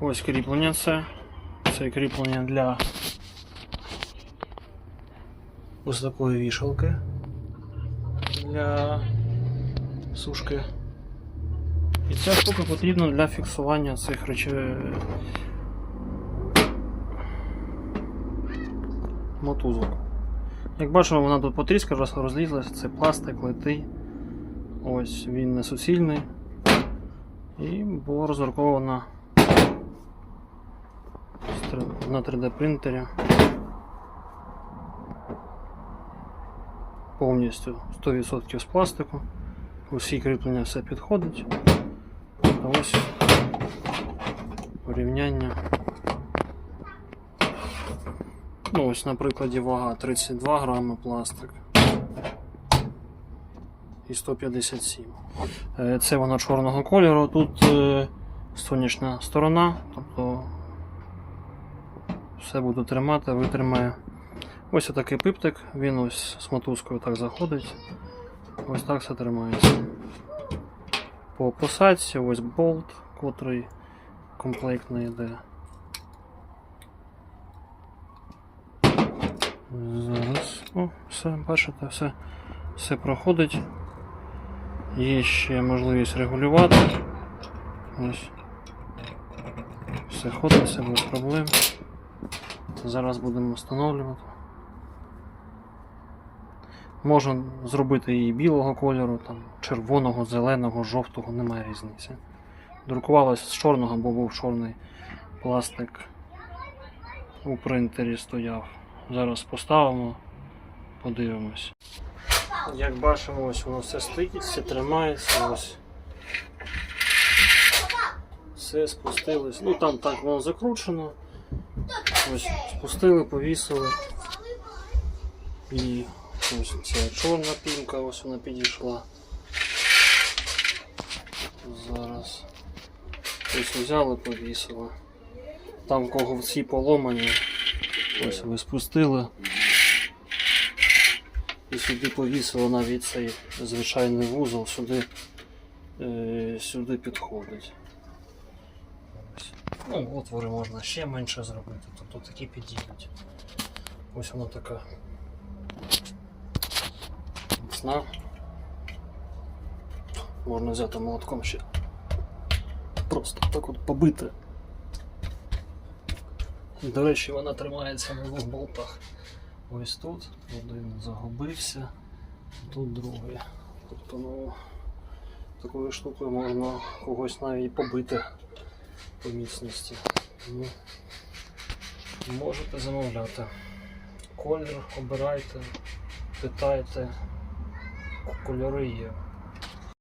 Ось кріплення це. Це кріплення для ось такої вішалки для сушки. І ця штука потрібна для фіксування цих речей. Мотузок. Як бачимо, вона тут потріска, роз- розлізлася, це пластик, литий. Ось він не суцільний. І було розраховано на 3D принтері. Повністю 100% з пластику. Усі кріплення все підходить. А ось порівняння. Ну, ось на прикладі вага 32 грами пластик і 157. Е, Це воно чорного кольору. Тут е, сонячна сторона, тобто все буду тримати, витримає. Ось отакий пиптик, він ось з мотузкою так заходить. Ось так все тримається. По посадці ось болт, котрий комплектний йде. Зараз. О, все, бачите, все, все проходить. Є ще можливість регулювати. Ось. Все ходить, все без проблем. Зараз будемо встановлювати. Можна зробити її білого кольору, там, червоного, зеленого, жовтого, немає різниці. Друкувалось з чорного, бо був чорний пластик у принтері стояв. Зараз поставимо, подивимось. Як бачимо, ось воно все стоїть, все тримається, ось. Все спустилось. Ну там так воно закручено. Ось спустили, повісили. І ось ця чорна пінка, ось вона підійшла. Зараз. Ось взяли, повісили. Там кого всі поломані. Ось ви спустили. І сюди повісили навіть цей звичайний вузол, сюди, е, сюди підходить. Ну, отвори можна ще менше зробити, тобто такі підійдуть. Ось вона така міцна. Можна взяти молотком ще. Просто так от побити. До речі, вона тримається на двох болтах. Ось тут один загубився, тут другий. Тобто, ну, такою штукою можна когось навіть побити по міцності. Ну, можете замовляти. Колір обирайте, питайте, кольори є.